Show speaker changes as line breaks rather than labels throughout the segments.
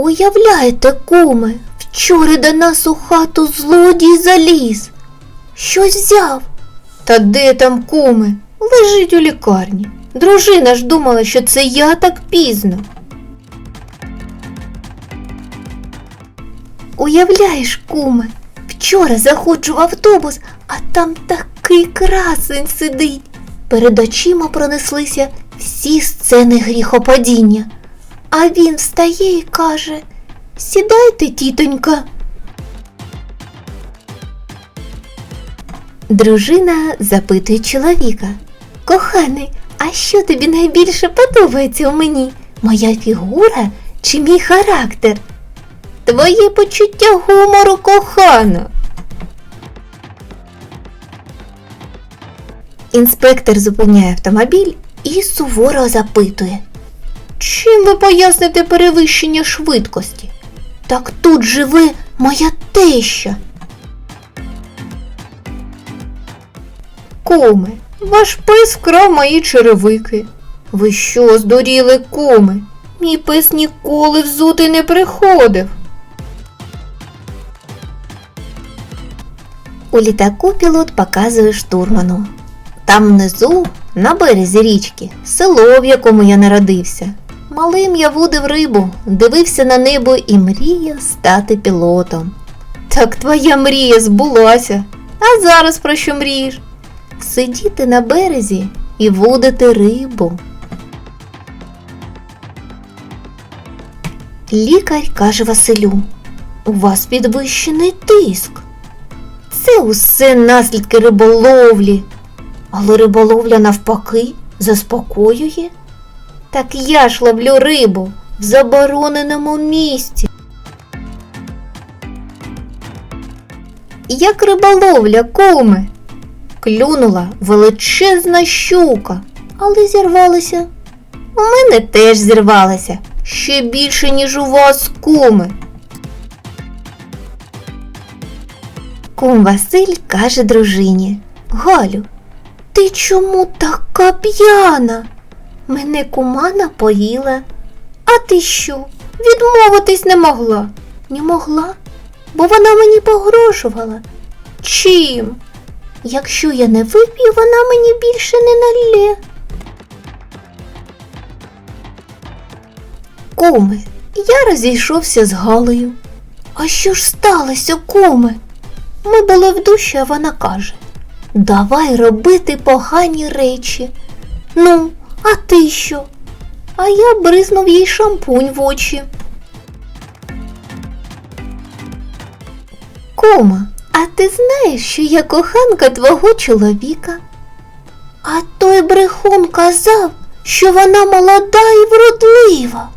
Уявляєте, куме, вчора до нас у хату злодій заліз. Щось взяв. Та де там куме? Лежить у лікарні. Дружина ж думала, що це я так пізно. Уявляєш, куме, вчора заходжу в автобус, а там такий красень сидить. Перед очима пронеслися всі сцени гріхопадіння. А він встає і каже: Сідайте, тітонька. Дружина запитує чоловіка. Коханий, а що тобі найбільше подобається у мені? Моя фігура чи мій характер? Твоє почуття гумору кохана. Інспектор зупиняє автомобіль і суворо запитує. Чим ви поясните перевищення швидкості? Так тут живе моя теща. Куме, ваш пес вкрав мої черевики. Ви що, здуріли, куме? Мій пес ніколи взути не приходив. У літаку пілот показує штурману. Там внизу, на березі річки, село, в якому я народився. Малим я вудив рибу, дивився на небо і мріяв стати пілотом. Так твоя мрія збулася. А зараз про що мрієш? Сидіти на березі і вудити рибу. Лікар каже Василю, у вас підвищений тиск. Це усе наслідки риболовлі. Але риболовля навпаки заспокоює. Так я ж ловлю рибу в забороненому місці. Як риболовля, куме? Клюнула величезна щука, але зірвалася. У мене теж зірвалася ще більше, ніж у вас, куме. Кум Василь каже дружині Галю, ти чому така п'яна? Мене кума напоїла. А ти що? Відмовитись не могла? Не могла, бо вона мені погрожувала. Чим? Якщо я не вип'ю, вона мені більше не налє. Куме, я розійшовся з Галею. А що ж сталося, куме? Ми були в душі, а вона каже Давай робити погані речі. Ну, а ти що? А я бризнув їй шампунь в очі. Кума, а ти знаєш, що я коханка твого чоловіка? А той брехун казав, що вона молода і вродлива.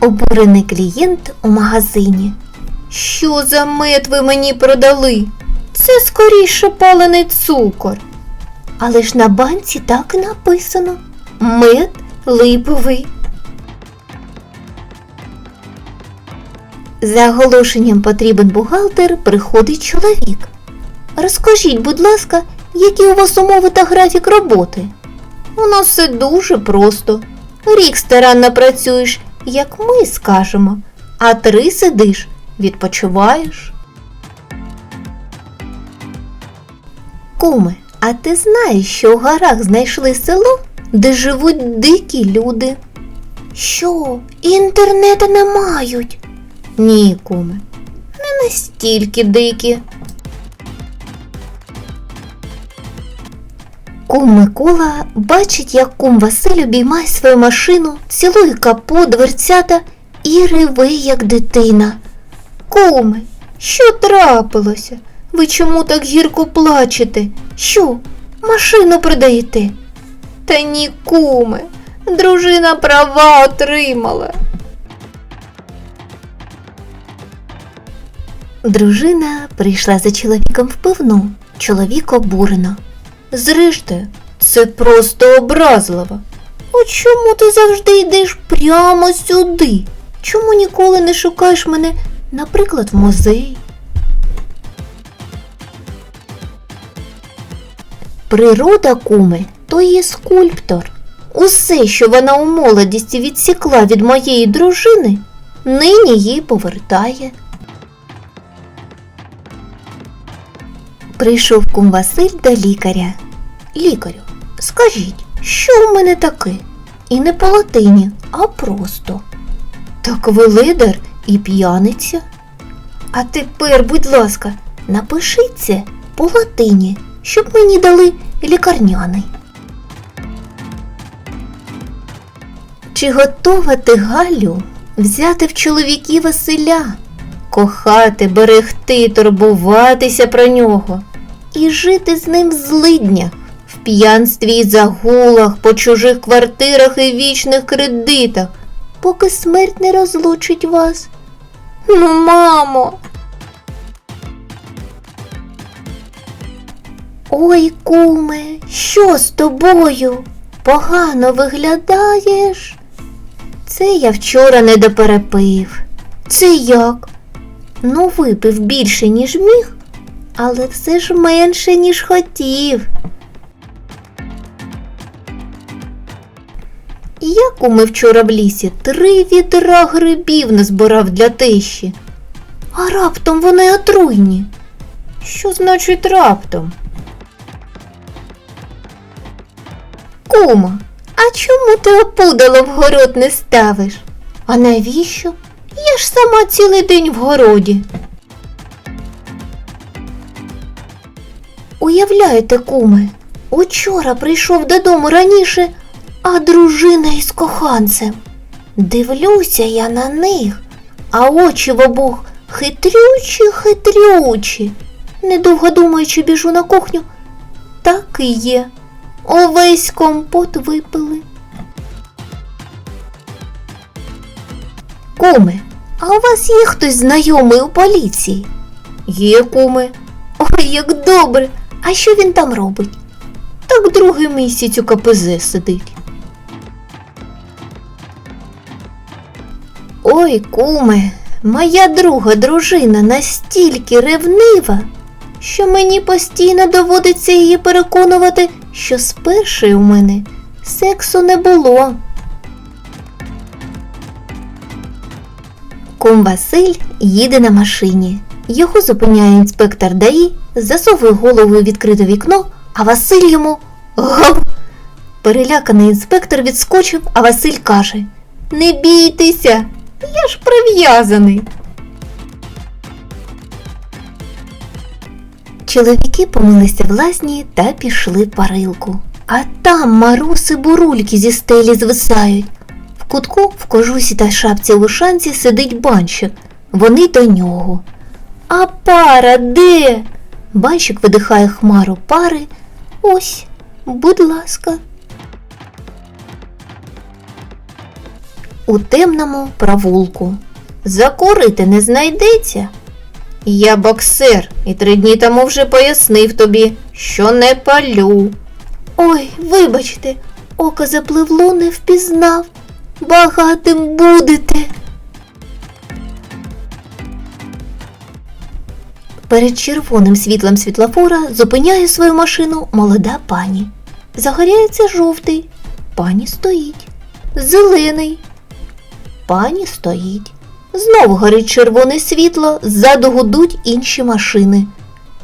Обурений клієнт у магазині. Що за мед ви мені продали? Це скоріше палений цукор. Але ж на банці так написано мед липовий. За оголошенням потрібен бухгалтер, приходить чоловік. Розкажіть, будь ласка, які у вас умови та графік роботи? У нас все дуже просто. Рік старанно працюєш, як ми скажемо, а три сидиш, відпочиваєш. Куме, а ти знаєш, що в горах знайшли село, де живуть дикі люди? Що, інтернету не мають? Ні, куме, не настільки дикі. Кум Микола бачить, як кум Василь обіймає свою машину, цілує капот, дверцята і реве, як дитина. Куме, що трапилося? Ви чому так гірко плачете? Що, машину продаєте? Та ні, куме, дружина права отримала. Дружина прийшла за чоловіком в пивну. Чоловік обурено. Зрештою, це просто образливо. О чому ти завжди йдеш прямо сюди? Чому ніколи не шукаєш мене, наприклад, в музеї? Природа, куме, то є скульптор. Усе, що вона у молодості відсікла від моєї дружини, нині їй повертає. Прийшов кум Василь до лікаря. Лікарю, скажіть, що у мене таке? І не по латині, а просто. Так ви лидар і п'яниця. А тепер, будь ласка, напишіть це по латині, щоб мені дали лікарняний. Чи готова ти, Галю, взяти в чоловіки Василя, кохати, берегти, турбуватися про нього і жити з ним в злиднях, в п'янстві і загулах, по чужих квартирах і вічних кредитах, поки смерть не розлучить вас? Ну, мамо. Ой, куме, що з тобою? Погано виглядаєш? Це я вчора не доперепив. Це як? Ну, випив більше, ніж міг, але все ж менше, ніж хотів. Я куми вчора в лісі три відра грибів назбирав для тещі. А раптом вони отруйні. Що значить раптом? Кума, а чому ти опудало в город не ставиш? А навіщо? Я ж сама цілий день в городі. Уявляєте, куме, учора прийшов додому раніше, а дружина із коханцем. Дивлюся я на них, а очі в обох хитрючі, хитрючі. Недовго думаючи, біжу на кухню. Так і є. Увесь компот випили. Куме, а у вас є хтось знайомий у поліції? Є, куме. Ой, як добре. А що він там робить? Так другий місяць у КПЗ сидить. Ой, куме, моя друга дружина настільки ревнива, що мені постійно доводиться її переконувати, що з першої у мене сексу не було. Кум Василь їде на машині. Його зупиняє інспектор ДАІ, засовує голову відкрите вікно, а Василь йому гав. Переляканий інспектор відскочив, а Василь каже: Не бійтеся, я ж прив'язаний. Чоловіки помилися в лазні та пішли парилку. А там маруси бурульки зі стелі звисають. В кутку в кожусі та шапці лушанці сидить банщик. Вони до нього. А пара де? Банщик видихає хмару пари. Ось, будь ласка. У темному провулку. Закурити не знайдеться. Я боксер і три дні тому вже пояснив тобі, що не палю. Ой, вибачте, око запливло, не впізнав. Багатим будете. Перед червоним світлом світлофора зупиняє свою машину молода пані. Загоряється жовтий. Пані стоїть. Зелений. Пані стоїть. Знову горить червоне світло, ззаду гудуть інші машини.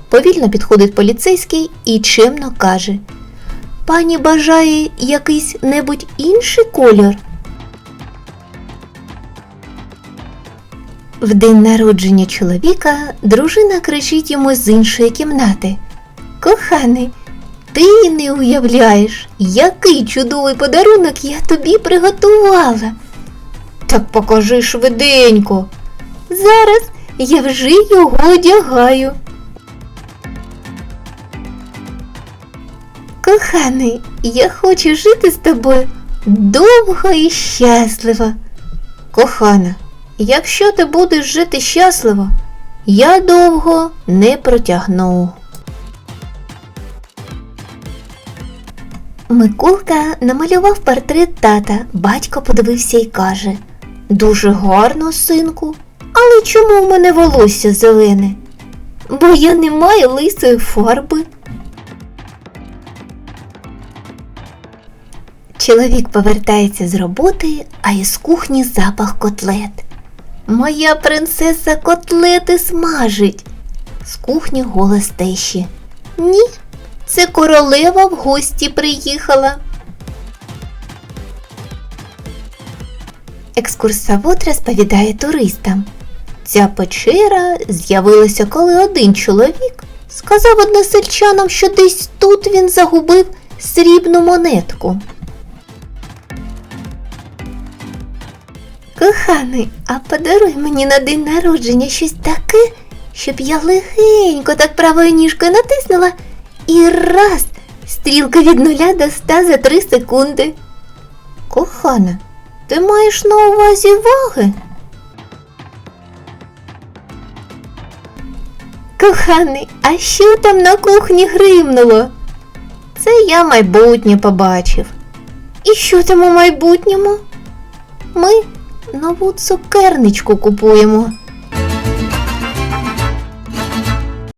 Повільно підходить поліцейський і чемно каже: Пані бажає якийсь небудь інший кольор. В день народження чоловіка дружина кричить йому з іншої кімнати. Коханий, ти не уявляєш, який чудовий подарунок я тобі приготувала. Так покажи швиденько. Зараз я вже його одягаю. Коханий, я хочу жити з тобою довго і щасливо. Кохана, якщо ти будеш жити щасливо, я довго не протягну. Миколка намалював портрет тата. Батько подивився і каже Дуже гарно, синку. Але чому в мене волосся зелене? Бо я не маю лисої фарби. Чоловік повертається з роботи, а із кухні запах котлет. Моя принцеса котлети смажить. З кухні голос тещі. Ні, це королева в гості приїхала. Екскурсовод розповідає туристам. Ця печера з'явилася, коли один чоловік сказав односельчанам, що десь тут він загубив срібну монетку. Коханий, а подаруй мені на день народження щось таке, щоб я легенько так правою ніжкою натиснула і раз стрілка від нуля до ста за три секунди. Кохана, ти маєш на увазі ваги? Коханий, а що там на кухні гримнуло? Це я майбутнє побачив. І що там у майбутньому? Ми нову цукерничку купуємо.